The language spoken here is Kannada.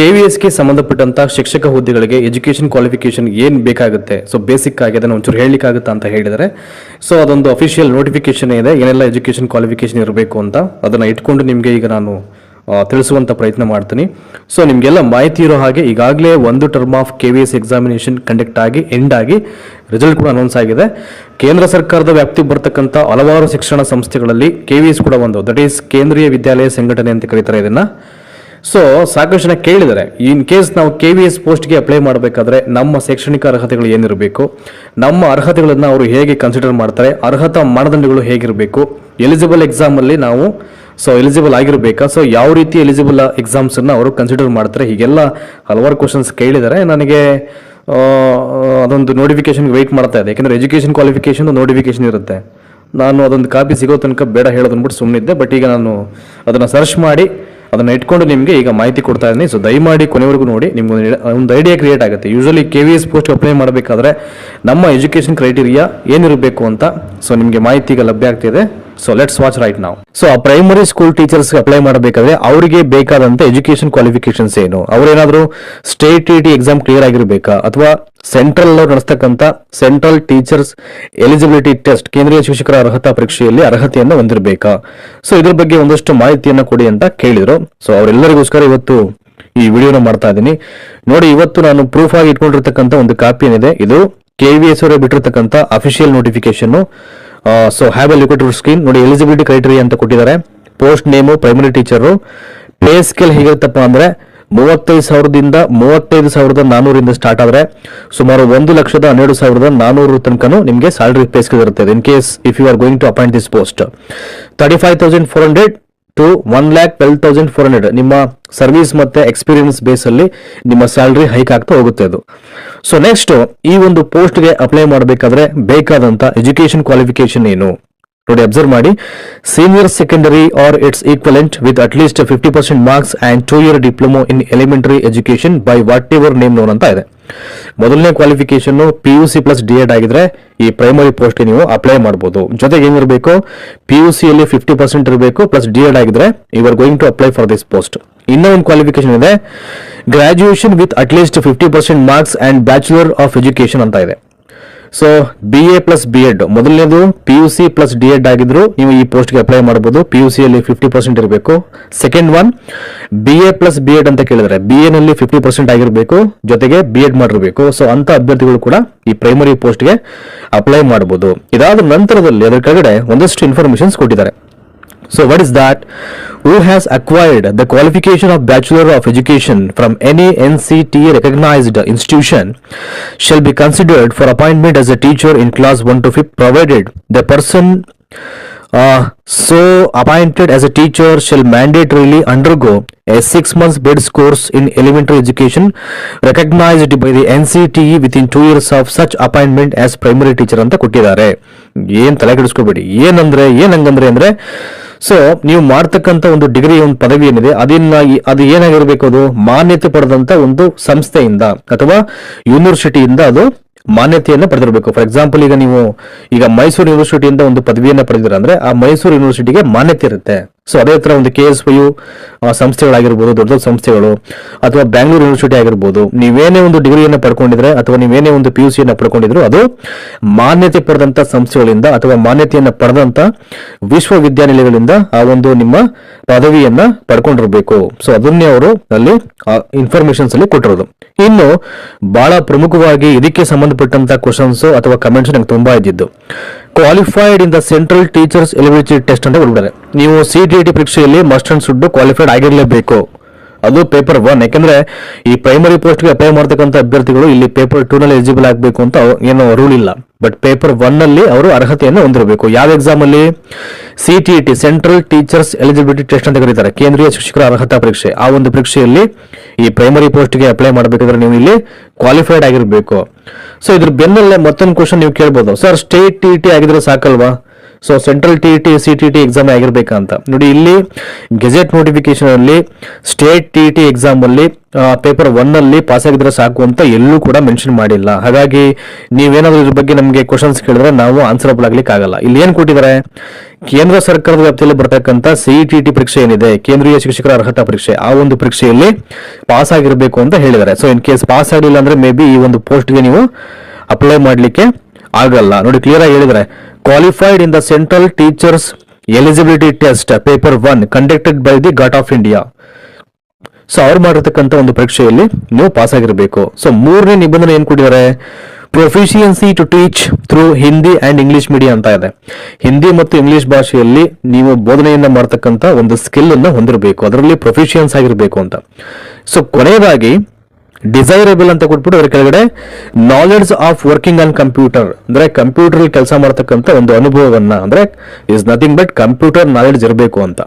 ಕೆ ವಿ ಎಸ್ಗೆ ಸಂಬಂಧಪಟ್ಟಂತ ಶಿಕ್ಷಕ ಹುದ್ದೆಗಳಿಗೆ ಎಜುಕೇಷನ್ ಕ್ವಾಲಿಫಿಕೇಶನ್ ಏನು ಬೇಕಾಗುತ್ತೆ? ಸೊ ಬೇಸಿಕ್ ಆಗಿ ಅದನ್ನು ಒಂಚೂರು ಹೇಳಲಿಕ್ಕಾಗುತ್ತಾ ಅಂತ ಹೇಳಿದರೆ. ಸೊ ಅದೊಂದು ಅಫಿಷಿಯಲ್ ನೋಟಿಫಿಕೇಶನ್ ಇದೆ. ಏನೆಲ್ಲ ಎಜುಕೇಷನ್ ಕ್ವಾಲಿಫಿಕೇಶನ್ ಇರಬೇಕು ಅಂತ ಅದನ್ನು ಇಟ್ಕೊಂಡು ನಿಮಗೆ ಈಗ ನಾನು ತಿಳಿಸುವಂಥ ಪ್ರಯತ್ನ ಮಾಡ್ತೀನಿ. ಸೊ ನಿಮಗೆಲ್ಲ ಮಾಹಿತಿ ಇರೋ ಹಾಗೆ ಈಗಾಗಲೇ ಒಂದು term of K V S examination conduct ಆಗಿ ಎಂಡ್ ಆಗಿ ರಿಸಲ್ಟ್ ಕೂಡ ಅನೌನ್ಸ್ ಆಗಿದೆ. ಕೇಂದ್ರ ಸರ್ಕಾರದ ವ್ಯಾಪ್ತಿಗೆ ಬರ್ತಕ್ಕಂಥ ಹಲವಾರು ಶಿಕ್ಷಣ ಸಂಸ್ಥೆಗಳಲ್ಲಿ ಕೆ ವಿ ಎಸ್ ಕೂಡ ಒಂದು ದಟ್ ಈಸ್ ಕೇಂದ್ರೀಯ ವಿದ್ಯಾಲಯ ಸಂಘಟನೆ ಅಂತ ಕರೀತಾರೆ ಇದನ್ನ. ಸೊ ಸಾಕಷ್ಟು ಜನ ಕೇಳಿದ್ದಾರೆ. ಇನ್ ಕೇಸ್ ನಾವು ಕೆ ವಿ ಎಸ್ ಪೋಸ್ಟ್ಗೆ ಅಪ್ಲೈ ಮಾಡಬೇಕಾದ್ರೆ ನಮ್ಮ ಶೈಕ್ಷಣಿಕ ಅರ್ಹತೆಗಳು ಏನಿರಬೇಕು, ನಮ್ಮ ಅರ್ಹತೆಗಳನ್ನು ಅವರು ಹೇಗೆ ಕನ್ಸಿಡರ್ ಮಾಡ್ತಾರೆ, ಅರ್ಹತಾ ಮಾನದಂಡಗಳು ಹೇಗಿರಬೇಕು ಎಲಿಜಿಬಲ್ ಎಕ್ಸಾಮಲ್ಲಿ ನಾವು ಸೊ ಎಲಿಜಿಬಲ್ ಆಗಿರಬೇಕಾ ಸೊ ಯಾವ ರೀತಿ ಎಲಿಜಿಬಲ್ ಎಕ್ಸಾಮ್ಸನ್ನು ಅವರು ಕನ್ಸಿಡರ್ ಮಾಡ್ತಾರೆ, ಹೀಗೆಲ್ಲ ಹಲವಾರು ಕ್ವಶನ್ಸ್ ಕೇಳಿದ್ದಾರೆ. ನನಗೆ ಅದೊಂದು ನೋಟಿಫಿಕೇಶನ್ಗೆ ವೆಯ್ಟ್ ಮಾಡ್ತಾ ಇದೆ. ಯಾಕೆಂದರೆ ಎಜುಕೇಷನ್ ಕ್ವಾಲಿಫಿಕೇಶನ್ ನೋಟಿಫಿಕೇಶನ್ ಇರುತ್ತೆ. ನಾನು ಅದೊಂದು ಕಾಪಿ ಸಿಗೋ ತನಕ ಬೇಡ ಹೇಳೋದು ಅಂದ್ಬಿಟ್ಟು ಸುಮ್ಮನಿದ್ದೆ ಬಟ್ ಈಗ ನಾನು ಅದನ್ನು ಸರ್ಚ್ ಮಾಡಿ ಅದನ್ನ ಇಟ್ಕೊಂಡು ನಿಮಗೆ ಈಗ ಮಾಹಿತಿ ಕೊಡ್ತಾ ಇದ್ದೀನಿ. ಸೊ ದಯಮಾಡಿ ಕೊನೆವರೆಗೂ ನೋಡಿ, ನಿಮ್ಗೆ ಒಂದು ಐಡಿಯಾ ಕ್ರಿಯೇಟ್ ಆಗುತ್ತೆ. Usually K V S post apply ಮಾಡಬೇಕಾದ್ರೆ ನಮ್ಮ ಎಜುಕೇಷನ್ ಕ್ರೈಟೀರಿಯಾ ಏನಿರಬೇಕು ಅಂತ ಸೊ ನಿಮಗೆ ಮಾಹಿತಿ ಈಗ ಲಭ್ಯ ಆಗ್ತಿದೆ. ಸೊ ಲೆಟ್ಸ್ ವಾಚ್ ರೈಟ್ ನಾವು ಸೊ ಆ ಪ್ರೈಮರಿ ಸ್ಕೂಲ್ ಟೀಚರ್ಸ್ ಅಪ್ಲೈ ಮಾಡಬೇಕಾದ್ರೆ ಅವರಿಗೆ ಬೇಕಾದಂತ ಎಜುಕೇಶನ್ ಕ್ವಾಲಿಫಿಕೇಶನ್ಸ್ ಏನು? ಅವರೇನಾದ್ರೂ ಸ್ಟೇಟ್ ಟಿ ಎಕ್ಸಾಮ್ ಕ್ಲಿಯರ್ ಆಗಿರಬೇಕಾ? ಅಥವಾ ಸೆಂಟ್ರಲ್ ನಡೆಸ್ತಕ್ಕಂಥ ಸೆಂಟ್ರಲ್ ಟೀಚರ್ಸ್ ಎಲಿಜಿಬಿಲಿಟಿ ಟೆಸ್ಟ್ ಕೇಂದ್ರೀಯ ಶಿಕ್ಷಕರ ಅರ್ಹತಾ ಪರೀಕ್ಷೆಯಲ್ಲಿ ಅರ್ಹತೆಯನ್ನು ಹೊಂದಿರಬೇಕಾ? ಸೊ ಇದ್ರ ಬಗ್ಗೆ ಒಂದಷ್ಟು ಮಾಹಿತಿಯನ್ನು ಕೊಡಿ ಅಂತ ಕೇಳಿದ್ರು. ಸೊ ಅವರೆಲ್ಲರಿಗೋಸ್ಕರ ಇವತ್ತು ಈ ವಿಡಿಯೋನ ಮಾಡ್ತಾ ಇದ್ದೀನಿ. ನೋಡಿ, ಇವತ್ತು ನಾನು ಪ್ರೂಫ್ ಆಗಿ ಇಟ್ಕೊಂಡಿರ್ತಕ್ಕಂಥ ಒಂದು ಕಾಪಿ ಏನಿದೆ. ಇದು ಕೆ ವಿ ಎಸ್ ಅವರೇ ಬಿಟ್ಟಿರ್ತಕ್ಕಂಥ official notification so have a liquid scheme ನೋಡಿ ಎಲಿಜಿಬಿಲಿಟಿ ಕ್ರೈಟೀರಿಯಾ ಅಂತ ಕೊಟ್ಟಿದ್ದಾರೆ. Post name primary teacher pay scale ಹೇಗಿರುತ್ತಪ್ಪ ಅಂದ್ರೆ ಮೂವತ್ತೈದು ಸಾವಿರದಿಂದ ಮೂವತ್ತೈದು ಸಾವಿರದ ನಾನೂರಿಂದ ಸ್ಟಾರ್ಟ್ ಆದ್ರೆ ಸುಮಾರು ಒಂದು ಲಕ್ಷದ ಹನ್ನೆರಡು ಸಾವಿರದ ನಾನೂರು ತನಕನೂ ನಿಮಗೆ ಸ್ಯಾಲರಿ ಪೇ ಸ್ಕೇಲ್ ಇರುತ್ತೆ. In case if you are going to appoint this post thirty five thousand four hundred to one lakh twelve thousand four hundred ನಿಮ್ಮ ಸರ್ವಿಸ್ ಮತ್ತೆ ಎಕ್ಸ್ಪೀರಿಯನ್ಸ್ ಬೇಸ್ ಅಲ್ಲಿ ನಿಮ್ಮ ಸ್ಯಾಲರಿ ಹೈಕ್ ಆಗ್ತಾ ಹೋಗುತ್ತೆ ಅದು. ಸೊ ನೆಕ್ಸ್ಟ್ ಈ ಒಂದು ಪೋಸ್ಟ್ಗೆ ಅಪ್ಲೈ ಮಾಡಬೇಕಾದ್ರೆ ಬೇಕಾದಂತ ಎಜುಕೇಶನ್ ಕ್ವಾಲಿಫಿಕೇಶನ್ ಏನು? ನೋಡಿ ಅಬ್ಸರ್ವ್ ಮಾಡಿ. Senior secondary or its equivalent with at least fifty percent marks and two year diploma in elementary education by whatever name known ಅಂತ ಇದೆ. ಮೊದಲನೇ qualification P U C plus D Ed ಆಗಿದ್ರೆ ಈ ಪ್ರೈಮರಿ ಪೋಸ್ಟ್ಗೆ ನೀವು ಅಪ್ಲೈ ಮಾಡಬಹುದು ಜೊತೆಗೆ ಏನಿರಬೇಕು? ಪಿ ಯು ಸಿಯಲ್ಲಿ ಫಿಫ್ಟಿ ಪರ್ಸೆಂಟ್ ಇರಬೇಕು ಪ್ಲಸ್ ಡಿ ಎಡ್ ಆಗಿದ್ರೆ you are going to apply for this post ಇನ್ನೂ ಒಂದು ಕ್ವಾಲಿಫಿಕೇಶನ್ ಇದೆ. Graduation with at least fifty percent marks and bachelor of education ಅಂತ ಇದೆ. So B A plus B Ed ಮೊದಲನೇದು P U C plus D Ed ಆಗಿದ್ರು ನೀವು ಈ ಪೋಸ್ಟ್ಗೆ ಅಪ್ಲೈ ಮಾಡಬಹುದು ಪಿ ಯು ಸಿಯಲ್ಲಿ ಫಿಫ್ಟಿ ಪರ್ಸೆಂಟ್ ಇರಬೇಕು. Second one B A plus B Ed ಅಂತ ಕೇಳಿದ್ರೆ ಬಿ ಎ ನಲ್ಲಿ ಫಿಫ್ಟಿ ಪರ್ಸೆಂಟ್ ಆಗಿರಬೇಕು. ಜೊತೆಗೆ ಬಿ ಎಡ್ ಮಾಡಿರಬೇಕು. ಸೊ ಅಂತ ಅಭ್ಯರ್ಥಿಗಳು ಕೂಡ ಈ ಪ್ರೈಮರಿ ಪೋಸ್ಟ್ಗೆ ಅಪ್ಲೈ ಮಾಡಬಹುದು ಇದಾದ ನಂತರದಲ್ಲಿ ಅದರ ಕೆಳಗಡೆ ಒಂದಷ್ಟು ಇನ್ಫಾರ್ಮೇಶನ್ಸ್ ಕೊಟ್ಟಿದ್ದಾರೆ. So what is that? Who has acquired the qualification of Bachelor of Education from any NCT recognized institution shall be considered for appointment as a teacher in class 1 to 5 provided the person uh, so appointed as a teacher shall mandatorily undergo a six months beds course in elementary education recognized by the NCTE within two years of such appointment as primary teacher ಅಂತ ಕೊಟ್ಟಿದ್ದಾರೆ ಏನ್ ತಲೆ ಕೆಡಿಸ್ಕೋಬೇಡಿ ಏನಂದ್ರೆ ಏನ್ ಹಂಗಂದ್ರೆ ಅಂದ್ರೆ ಸೊ ನೀವು ಮಾಡ್ತಕ್ಕಂಥ ಒಂದು ಡಿಗ್ರಿ ಒಂದು ಪದವಿ ಏನಿದೆ ಅದನ್ನ ಅದು ಏನಾಗಿರ್ಬೇಕು ಅದು ಮಾನ್ಯತೆ ಪಡೆದಂತ ಒಂದು ಸಂಸ್ಥೆಯಿಂದ ಅಥವಾ ಯೂನಿವರ್ಸಿಟಿಯಿಂದ ಅದು ಮಾನ್ಯತೆಯನ್ನ ಪಡೆದಿರಬೇಕು. ಫಾರ್ ಎಕ್ಸಾಂಪಲ್ ಈಗ ನೀವು ಈಗ ಮೈಸೂರು ಯೂನಿವರ್ಸಿಟಿಯಿಂದ ಒಂದು ಪದವಿಯನ್ನು ಪಡೆದಿರ ಅಂದ್ರೆ ಆ ಮೈಸೂರು ಯೂನಿವರ್ಸಿಟಿಗೆ ಮಾನ್ಯತೆ ಇರುತ್ತೆ. ಸೊ ಅದೇ ಥರ ಒಂದು ಕೆ ಎಸ್ ಯು ಸಂಸ್ಥೆಗಳಾಗಿರ್ಬೋದು, ದೊಡ್ಡ ದೊಡ್ಡ ಸಂಸ್ಥೆಗಳು, ಅಥವಾ ಬ್ಯಾಂಗ್ಳೂರು ಯೂನಿವರ್ಸಿಟಿ ಆಗಿರ್ಬೋದು, ನೀವೇನೇ ಒಂದು ಡಿಗ್ರಿಯನ್ನು ಪಡ್ಕೊಂಡಿದ್ರೆ, ಅಥವಾ ನೀವೇನೇ ಒಂದು ಪಿ ಯು ಸಿಯನ್ನು ಪಡ್ಕೊಂಡಿದ್ರು, ಅದು ಮಾನ್ಯತೆ ಪಡೆದಂತ ಸಂಸ್ಥೆಗಳಿಂದ ಅಥವಾ ಮಾನ್ಯತೆಯನ್ನ ಪಡೆದಂತ ವಿಶ್ವವಿದ್ಯಾನಿಲಯಗಳಿಂದ ಆ ಒಂದು ನಿಮ್ಮ ಪದವಿಯನ್ನ ಪಡ್ಕೊಂಡಿರಬೇಕು. ಸೊ ಅದನ್ನೇ ಅವರು ಅಲ್ಲಿ ಇನ್ಫಾರ್ಮೇಶನ್ಸ್ ಅಲ್ಲಿ ಕೊಟ್ಟಿರೋದು. ಇನ್ನು, ಬಹಳ ಪ್ರಮುಖವಾಗಿ ಇದಕ್ಕೆ ಸಂಬಂಧಪಟ್ಟಂತ ಕ್ವಶನ್ಸ್ ಅಥವಾ ಕಮೆಂಟ್ಸ್ ನಂಗೆ ತುಂಬಾ ಇದ್ದಿದ್ದು. Qualified in the central teachers eligibility test ಅಂತ ಕೊಡ್ಬಿದ್ದಾರೆ ನೀವು ಸಿ ಟಿ ಟಿ ಪರೀಕ್ಷೆಯಲ್ಲಿ ಮಸ್ಟ್ ಅಂಡ್ ಸುಡ್ಡು ಕ್ವಾಲಿಫೈಡ್ ಆಗಿರಲೇಬೇಕು. ಅದು ಪೇಪರ್ ಒನ್ ಯಾಕಂದ್ರೆ ಈ ಪ್ರೈಮರಿ ಪೋಸ್ಟ್ಗೆ ಅಪ್ಲೈ ಮಾಡ್ತಕ್ಕಂಥ ಅಭ್ಯರ್ಥಿಗಳು ಇಲ್ಲಿ ಪೇಪರ್ ಟೂ ನಲ್ಲಿ ಎಲಿಜಿಬಲ್ ಆಗಬೇಕು ಅಂತ ಏನು ರೂಲ್ ಇಲ್ಲ. ಬಟ್ ಪೇಪರ್ ಒನ್ನಲ್ಲಿ ಅವರು ಅರ್ಹತೆಯನ್ನು ಹೊಂದಿರಬೇಕು. ಯಾವ ಎಕ್ಸಾಮ್ ಅಲ್ಲಿ? C T T central teachers eligibility test ಅಂತ ಕರೀತಾರೆ. ಕೇಂದ್ರೀಯ ಶಿಕ್ಷಕರ ಅರ್ಹತಾ ಪರೀಕ್ಷೆ. ಆ ಒಂದು ಪರೀಕ್ಷೆಯಲ್ಲಿ ಈ ಪ್ರೈಮರಿ ಪೋಸ್ಟ್ಗೆ ಅಪ್ಲೈ ಮಾಡಬೇಕಾದ್ರೆ ನೀವು ಇಲ್ಲಿ ಕ್ವಾಲಿಫೈಡ್ ಆಗಿರಬೇಕು. ಸೊ ಇದ್ರ ಬೆನ್ನಲ್ಲೇ ಮತ್ತೊಂದು ಕ್ವಶನ್ ನೀವು ಕೇಳ್ಬೋದು. ಸರ್ ಸ್ಟೇಟ್ ಟಿ ಟಿ ಆಗಿದ್ರೆ ಸಾಕಲ್ವಾ? So central T T C T T exam ಆಗಿರ್ಬೇಕಂತ. ನೋಡಿ, ಇಲ್ಲಿ ಗೆಜೆಟ್ ನೋಟಿಫಿಕೇಶನ್ ಅಲ್ಲಿ ಸ್ಟೇಟ್ ಟಿ ಟಿ ಎಕ್ಸಾಮ್ ಅಲ್ಲಿ ಪೇಪರ್ ಒನ್ ಅಲ್ಲಿ ಪಾಸ್ ಆಗಿದ್ರೆ ಸಾಕು ಅಂತ ಎಲ್ಲೂ ಕೂಡ ಮೆನ್ಷನ್ ಮಾಡಿಲ್ಲ. ಹಾಗಾಗಿ ನೀವೇನಾದ್ರೂ ಇದ್ರ ಬಗ್ಗೆ ನಮಗೆ ಕ್ವಶನ್ಸ್ ಕೇಳಿದ್ರೆ ನಾವು ಆನ್ಸರಬಲ್ ಆಗ್ಲಿಕ್ಕೆ ಆಗಲ್ಲ. ಇಲ್ಲಿ ಏನ್ ಕೊಟ್ಟಿದ್ದಾರೆ? ಕೇಂದ್ರ ಸರ್ಕಾರದ ವ್ಯಾಪ್ತಿಯಲ್ಲಿ ಬರ್ತಕ್ಕಂಥ ಸಿಇಟಿ ಟಿ ಪರೀಕ್ಷೆ ಏನಿದೆ? ಕೇಂದ್ರೀಯ ಶಿಕ್ಷಕರ ಅರ್ಹತಾ ಪರೀಕ್ಷೆ. ಆ ಒಂದು ಪರೀಕ್ಷೆಯಲ್ಲಿ ಪಾಸ್ ಆಗಿರಬೇಕು ಅಂತ ಹೇಳಿದ್ದಾರೆ. ಸೊ ಇನ್ ಕೇಸ್ ಪಾಸ್ ಆಗಿಲ್ಲ ಅಂದ್ರೆ ಮೇ ಬಿ ಈ ಒಂದು ಪೋಸ್ಟ್ಗೆ ನೀವು ಅಪ್ಲೈ ಮಾಡ್ಲಿಕ್ಕೆ ಆಗಲ್ಲ. ನೋಡಿ ಕ್ಲಿಯರ್ ಆಗಿ ಹೇಳಿದ್ರೆ qualified in the central teachers eligibility test paper one conducted by the govt of India so ಅವ್ರು ಮಾಡಿರ್ತಕ್ಕಂಥ ಒಂದು ಪರೀಕ್ಷೆಯಲ್ಲಿ ನೀವು ಪಾಸ್ ಆಗಿರಬೇಕು ಸೊ ಮೂರನೇ ನಿಬಂಧನೆ ಏನು ಕೊಟ್ಟಿದ್ದಾರೆ? Proficiency to teach through Hindi and English medium ಅಂತ ಇದೆ. ಹಿಂದಿ ಮತ್ತು ಇಂಗ್ಲಿಷ್ ಭಾಷೆಯಲ್ಲಿ ನೀವು ಬೋಧನೆಯನ್ನ ಮಾಡ್ತಕ್ಕಂಥ ಒಂದು ಸ್ಕಿಲ್ ಅನ್ನ ಹೊಂದಿರಬೇಕು. ಅದರಲ್ಲಿ ಪ್ರೊಫಿಷಿಯನ್ಸ್ ಆಗಿರಬೇಕು ಅಂತ. ಸೊ ಕೊನೆಯದಾಗಿ ಡಿಸೈರಬಲ್ ಅಂತ ಕೊಟ್ಬಿಟ್ಟು ಅದರ ಕೆಳಗಡೆ knowledge of working on computer ಅಂದ್ರೆ ಕಂಪ್ಯೂಟರ್ ಕೆಲಸ ಮಾಡತಕ್ಕಂಥ ಒಂದು ಅನುಭವವನ್ನ, ಅಂದ್ರೆ is nothing but computer knowledge ಇರಬೇಕು ಅಂತ.